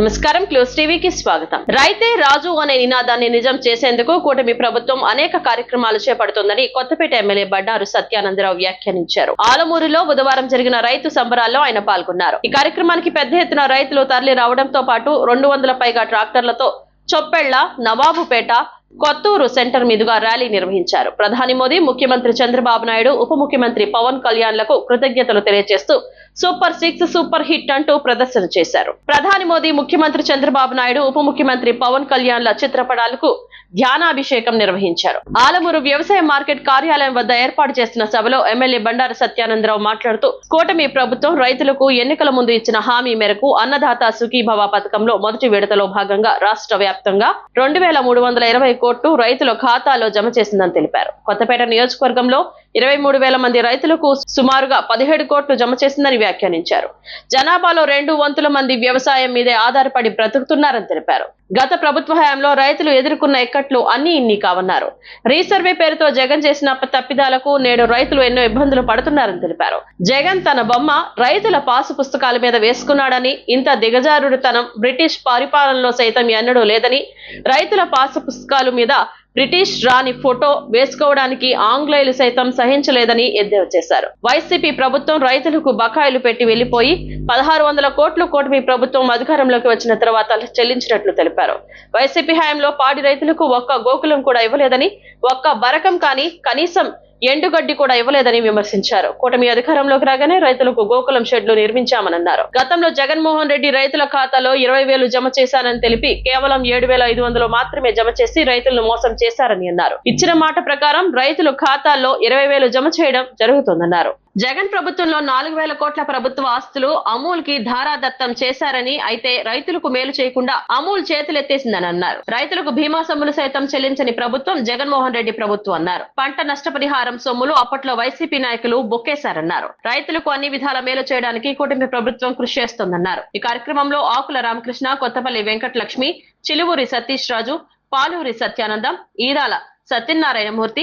నమస్కారం క్లోజ్ టీవీకి స్వాగతం. రైతే రాజు అనే నినాదాన్ని నిజం చేసేందుకు కూటమి ప్రభుత్వం అనేక కార్యక్రమాలు చేపడుతోందని కొత్తపేట ఎమ్మెల్యే బండారు సత్యానందరావు వ్యాఖ్యానించారు. ఆలమూరులో బుధవారం జరిగిన రైతు సంబరాల్లో ఆయన పాల్గొన్నారు. ఈ కార్యక్రమానికి పెద్ద ఎత్తున రైతులు తరలి రావడంతో పాటు రెండు వందల పైగా ట్రాక్టర్లతో చొప్పెళ్ళ నవాబుపేట కొత్తూరు సెంటర్ మీదుగా ర్యాలీ నిర్వహించారు. ప్రధాని మోదీ ముఖ్యమంత్రి చంద్రబాబు నాయుడు ఉప ముఖ్యమంత్రి పవన్ కళ్యాణ్లకు కృతజ్ఞతలు తెలియజేస్తూ సూపర్ సిక్స్ సూపర్ హిట్ అంటూ ప్రదర్శన చేశారు. ప్రధాని మోదీ ముఖ్యమంత్రి చంద్రబాబు నాయుడు ఉప ముఖ్యమంత్రి పవన్ కళ్యాణ్ల చిత్రపటాలకు ధ్యానాభిషేకం నిర్వహించారు. ఆలమూరు వ్యవసాయ మార్కెట్ కార్యాలయం వద్ద ఏర్పాటు చేసిన సభలో ఎమ్మెల్యే బండారు సత్యానందరావు మాట్లాడుతూ కూటమి ప్రభుత్వం రైతులకు ఎన్నికల ముందు ఇచ్చిన హామీ మేరకు అన్నదాత సుఖీభవ పథకంలో మొదటి విడతలో భాగంగా రాష్ట్ర వ్యాప్తంగా రెండు వేల మూడు వందల ఇరవై కోట్లు రైతుల ఖాతాలో జమ చేసిందని తెలిపారు. కొత్తపేట నియోజకవర్గంలో ఇరవై మూడు వేల మంది రైతులకు సుమారుగా పదిహేడు కోట్లు జమ చేసిందని వ్యాఖ్యానించారు. జనాభాలో రెండు వంతుల మంది వ్యవసాయం మీదే ఆధారపడి బ్రతుకుతున్నారని తెలిపారు. గత ప్రభుత్వ హయాంలో రైతులు ఎదుర్కొన్న ఇక్కట్లు అన్ని ఇన్ని కావన్నారు. రీసర్వే పేరుతో జగన్ చేసిన తప్పిదాలకు నేడు రైతులు ఎన్నో ఇబ్బందులు పడుతున్నారని తెలిపారు. జగన్ తన బొమ్మ రైతుల పాసు పుస్తకాల మీద వేసుకున్నాడని ఇంత దిగజారుడుతనం బ్రిటిష్ పరిపాలనలో సైతం ఎన్నడూ లేదని రైతుల పాసు పుస్తకాల మీద బ్రిటిష్ రాణి ఫోటో వేసుకోవడానికి ఆంగ్లేయులు సైతం సహించలేదని ఎద్దేవా చేశారు. వైసీపీ ప్రభుత్వం రైతులకు బకాయిలు పెట్టి వెళ్ళిపోయి పదహారు వందల కోట్లు కూటమి ప్రభుత్వం అధికారంలోకి వచ్చిన తర్వాత చెల్లించినట్లు తెలిపారు. వైసీపీ హయాంలో పాడి రైతులకు ఒక్క గోకులం కూడా ఇవ్వలేదని ఒక్క బరకం కానీ కనీసం ఎండుగడ్డి కూడా ఇవ్వలేదని విమర్శించారు. కూటమి అధికారంలోకి రాగానే రైతులకు గోకులం షెడ్లు నిర్మించామన్నారు గతంలో జగన్మోహన్ రెడ్డి రైతుల ఖాతాలో ఇరవై వేలు జమ చేశానని తెలిపి కేవలం ఏడు వేల ఐదు వందలు మాత్రమే జమ చేసి రైతులను మోసం చేశారని అన్నారు. ఇచ్చిన మాట ప్రకారం రైతుల ఖాతాల్లో ఇరవై వేలు జమ చేయడం జరుగుతుందన్నారు. జగన్ ప్రభుత్వంలో నాలుగు వేల కోట్ల ప్రభుత్వ ఆస్తులు అమూల్కి ధారాదత్తం చేశారని అయితే రైతులకు మేలు చేయకుండా అమూల్ చేతులెత్తేసిందని అన్నారు. రైతులకు బీమా సొమ్ములు సైతం చెల్లించని ప్రభుత్వం జగన్మోహన్ రెడ్డి ప్రభుత్వం అన్నారు. పంట నష్టపరిహారం సొమ్ములు అప్పట్లో వైసీపీ నాయకులు బొక్కేశారన్నారు. రైతులకు అన్ని విధాల మేలు చేయడానికి కూటమి ప్రభుత్వం కృషి చేస్తోందన్నారు. ఈ కార్యక్రమంలో ఆకుల రామకృష్ణ కొత్తపల్లి వెంకటలక్ష్మి చిలువూరి సతీష్ రాజు పాలూరి సత్యానందం ఈరాల సత్యనారాయణమూర్తి